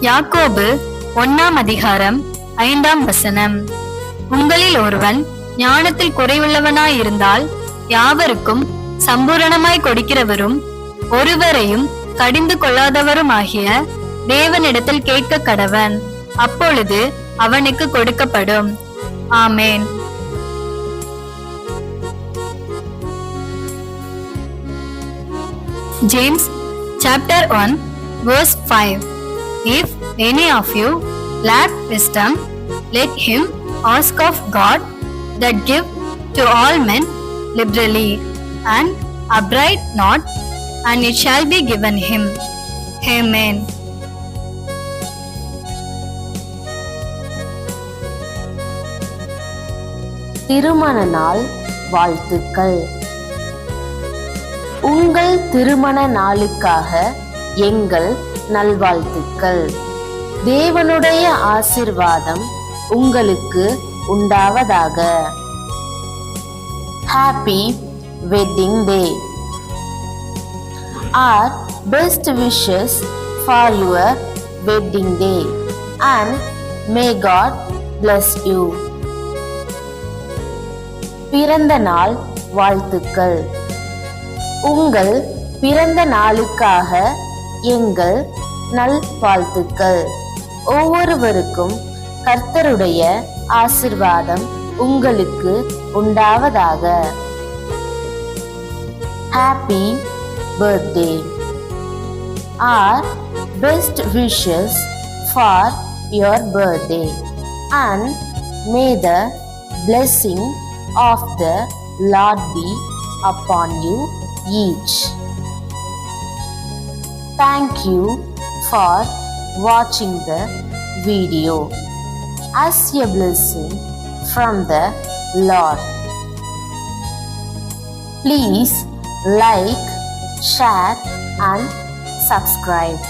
யாக்கோபு ஒன்னாம் அதிகாரம் ஐந்தாம் வசனம். உங்களில் ஒருவன் ஞானத்தில் குறைவுள்ளவனாயிருந்தால் யாவருக்கும் சம்பூரணமாய் கொடுக்கிறவரும் ஒருவரையும் கடிந்து கொள்ளாதவரும் ஆகிய தேவனிடத்தில் கேட்க கடவன். அப்பொழுது அவனுக்கு கொடுக்கப்படும். ஆமேன். James chapter 1 verse 5 If any of you lack wisdom let him ask of God that give to all men liberally and upbraid not and it shall be given him Amen திருமண நாள் வாழ்த்துக்கள் உங்கள் திருமண நாளுக்காக எங்கள் நல்வாழ்த்துக்கள். தேவனுடைய ஆசிர்வாதம் உங்களுக்கு உண்டாவதாக. Happy wedding day our best wishes for your wedding day and may God bless you பிறந்த நாள் வாழ்த்துக்கள். உங்கள் பிறந்த நாளுக்காக எங்கள் நல் வாழ்த்துக்கள். ஒவ்வொருவருக்கும் கர்த்தருடைய ஆசிர்வாதம் உங்களுக்கு உண்டாவதாக. Happy birthday our best wishes for your birthday. And may the blessing of the Lord be upon you each. Thank you for watching the video as a blessing from the Lord. Please like, share and subscribe.